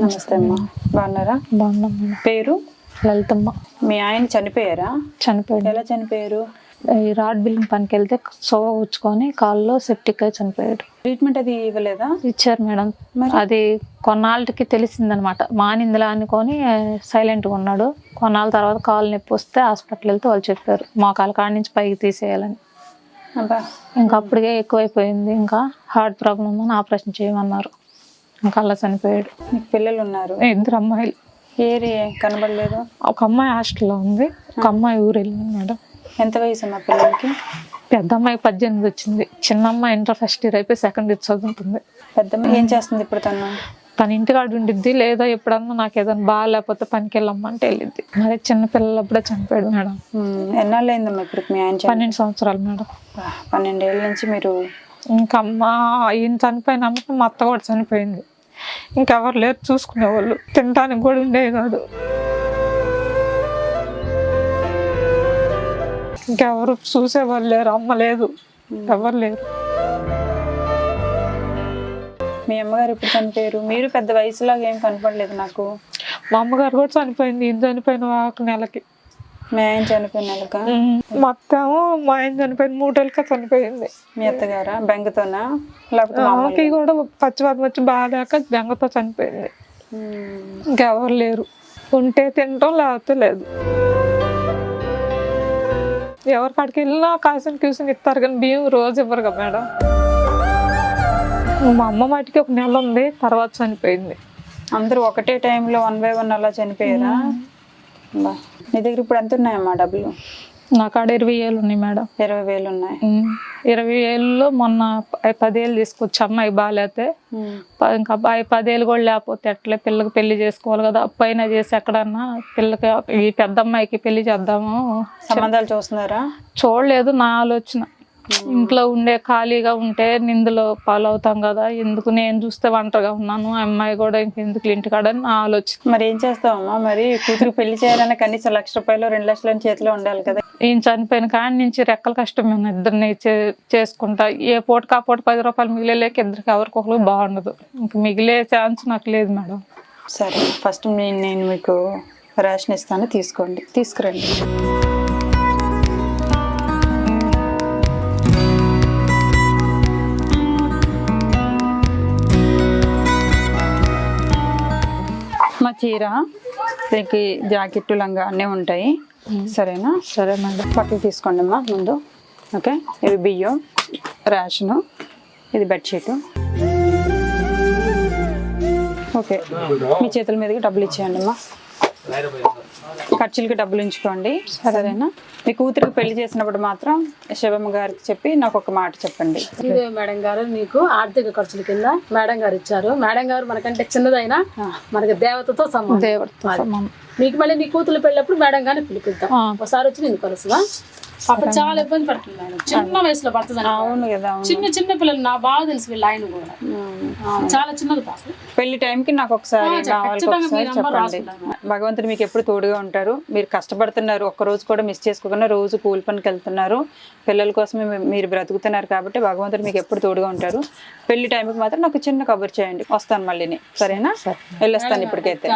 నమస్తే అమ్మా బాగున్నారా? బాగున్నాం పేరు? లలితమ్మ. మీ ఆయన చనిపోయారా? చనిపోయాడు. ఎలా చనిపోయారు? ఈ రాడ్ బిల్లింగ్ పనికి వెళ్తే సోవ కూర్చుకొని కాల్లో సెప్టిక్ అయి చనిపోయాడు. ట్రీట్మెంట్ అది ఇవ్వలేదా? ఇచ్చారు మేడం? అది కొన్నాళ్ళకి తెలిసిందనమాట. మానిందిలా అనుకొని సైలెంట్గా ఉన్నాడు. కొన్నాళ్ళ తర్వాత కాలు నొప్పి వస్తే హాస్పిటల్ వెళ్తే వాళ్ళు చెప్పారు మోకాల కాడి నుంచి పైకి తీసేయాలని. అబ్బా. ఇంకా అప్పటికే ఎక్కువైపోయింది. ఇంకా హార్ట్ ప్రాబ్లం ఉందని ఆపరేషన్ చేయమన్నారు. ఇంకా అలా చనిపోయాడు పిల్లలు ఉన్నారు. ఇద్దరు అమ్మాయిలు. ఏరి కనబడలేదు. ఒక అమ్మాయి హాస్టల్లో ఉంది. ఒక అమ్మాయి ఊరు వెళ్ళింది మేడం. ఎంత వయసు అమ్మా పిల్లలకి? పెద్ద అమ్మాయి పద్దెనిమిది వచ్చింది. చిన్న అమ్మాయి ఇంటర్ ఫస్ట్ ఇయర్ అయిపోయి సెకండ్ ఇయర్ చదువుతుంది. పెద్ద ఏం చేస్తుంది ఇప్పుడు తను? తన ఇంటికాడ ఉండిద్ది. లేదా ఎప్పుడన్నా నాకు ఏదైనా బాగాలేకపోతే పనికి వెళ్ళమ్మంటే వెళ్ళిద్ది. మరి చిన్న పిల్లలప్పుడే చనిపోయాడు మేడం. ఎన్నాళ్ళు అయిందమ్మా ఇప్పుడు మీ ఆయన పన్నెండు సంవత్సరాలు మేడం. పన్నెండేళ్ళ నుంచి మీరు ఇంకా అమ్మ ఈయన చనిపోయిన అమ్మకి మా అత్త కూడా చనిపోయింది. ఇంకెవరు లేరు చూసుకునేవాళ్ళు. తినడానికి కూడా ఉండేవి కాదు. ఇంకెవరు చూసేవాళ్ళు లేరు అమ్మ లేదు ఎవరు లేరు. మీ అమ్మగారు ఇప్పుడు చనిపోయారు? మీరు పెద్ద వయసులాగా ఏం కనపడలేదు నాకు. మా అమ్మగారు కూడా చనిపోయింది చనిపోయిన ఒక నెలకి. మీ ఆయన చనిపోయిన నెలక. మా మా ఆయన చనిపోయిన మూడేళ్ళకి చనిపోయింది. మీ అత్తగారా? బెంగతోనా? లేకపోతే ఆమెకి కూడా పచ్చివాతం వచ్చి బాగాలేక బెంగతో చనిపోయింది. ఇంకెవరు లేరు. ఉంటే తినటం లేకపోతే లేదు. ఎవరి కాడికి వెళ్ళినా కాసిన క్యూసిన ఇస్తారు కానీ బియ్యం రోజు ఇవ్వరు కదా మేడం. మా అమ్మ వాటికి ఒక నెల ఉంది తర్వాత చనిపోయింది. అందరూ ఒకటే టైంలో వన్ బై వన్ అలా చనిపోయారా. నీ దగ్గర ఇప్పుడు ఎంత ఉన్నాయమ్మా డబ్బులు? నా కాడ ఇరవై ఏళ్ళు ఉన్నాయి మేడం. ఇరవై వేలు ఉన్నాయి. ఇరవై ఏళ్ళలో మొన్న పదేళ్ళు తీసుకొచ్చి అమ్మాయి బాగాలేతే ఇంకా అబ్బాయి పదేళ్ళు కూడా లేకపోతే ఎట్లే పిల్లకి పెళ్ళి చేసుకోవాలి కదా? అప్పైనా చేసి ఎక్కడన్నా పిల్లకి ఈ పెద్ద అమ్మాయికి పెళ్ళి చేద్దాము. సంబంధాలు చూస్తున్నారా? చూడలేదు నా ఆలోచన. ఇంట్లో ఉండే ఖాళీగా ఉంటే నిందులో పాలవుతాం కదా ఎందుకు నేను చూస్తే ఒంటరిగా ఉన్నాను అమ్మాయి కూడా ఇంకెందుకు ఇంటికాడ నా ఆలోచన. మరి ఏం చేస్తావమ్మా మరి కూతురు పెళ్ళి చేయాలన్నా కనీసం లక్ష రూపాయలు రెండు లక్షల చేతిలో ఉండాలి కదా. ఈయన చనిపోయిన కాడి నుంచి రెక్కల కష్టం మేము ఇద్దరిని చేసుకుంటా. ఏ పూటకి ఆ పూట పది రూపాయలు మిగిలేలేక ఇద్దరికి ఎవరికొకరు బాగుండదు. ఇంక మిగిలే ఛాన్స్ నాకు లేదు మేడం. సరే ఫస్ట్ నేను నేను మీకు రేషన్ ఇస్తాను తీసుకోండి. తీసుకురండి. మా చీర దీనికి జాకెట్ లంగా అన్నీ ఉంటాయి. సరేనా? సరే మేడం పక్కకి తీసుకోండి అమ్మా ముందు. ఓకే? ఇవి బియ్యం రేషను ఇది బెడ్షీటు ఓకే. మీ చేతుల మీదకి డబ్బులు ఇచ్చేయండి అమ్మా. ఖర్చులకి డబ్బులు ఉంచుకోండి. సరేనా? మీ కూతురికి పెళ్ళి చేసినప్పుడు మాత్రం శివమ్మ గారికి చెప్పి నాకు ఒక మాట చెప్పండి. మేడం గారు మీకు ఆర్థిక ఖర్చుల కింద మేడం గారు ఇచ్చారు. మేడం గారు మనకంటే చిన్నదైనా మనకి దేవతతో సమానం. మీకు మళ్ళీ మీ కూతురు పెళ్ళప్పుడు మేడం గారిని పిలిపిద్దాం. ఒకసారి వచ్చి నేను కలుసుగా అప్పుడు చాలా ఇబ్బంది పడుతుంది మేడం చిన్న వయసులో పడుతుంది అవును కదా చిన్న చిన్న పిల్లలు నా బాగా తెలుసు వీళ్ళ ఆయన కూడా. చాలా చిన్నది పాప. పెళ్ళి టైంకి నాకు ఒకసారి చెప్పండి. భగవంతుడు మీకు ఎప్పుడు తోడుగా ఉంటారు. మీరు కష్టపడుతున్నారు ఒక్క రోజు కూడా మిస్ చేసుకోకుండా రోజు కూలి పనికి వెళ్తున్నారు. పిల్లల కోసమే మీరు బ్రతుకుతున్నారు కాబట్టి భగవంతుడు మీకు ఎప్పుడు తోడుగా ఉంటారు. పెళ్ళి టైంకి మాత్రం నాకు చిన్న కబుర్ చేయండి. వస్తాను మళ్ళీని. సరేనా? వెళ్ళొస్తాను ఇప్పటికైతే.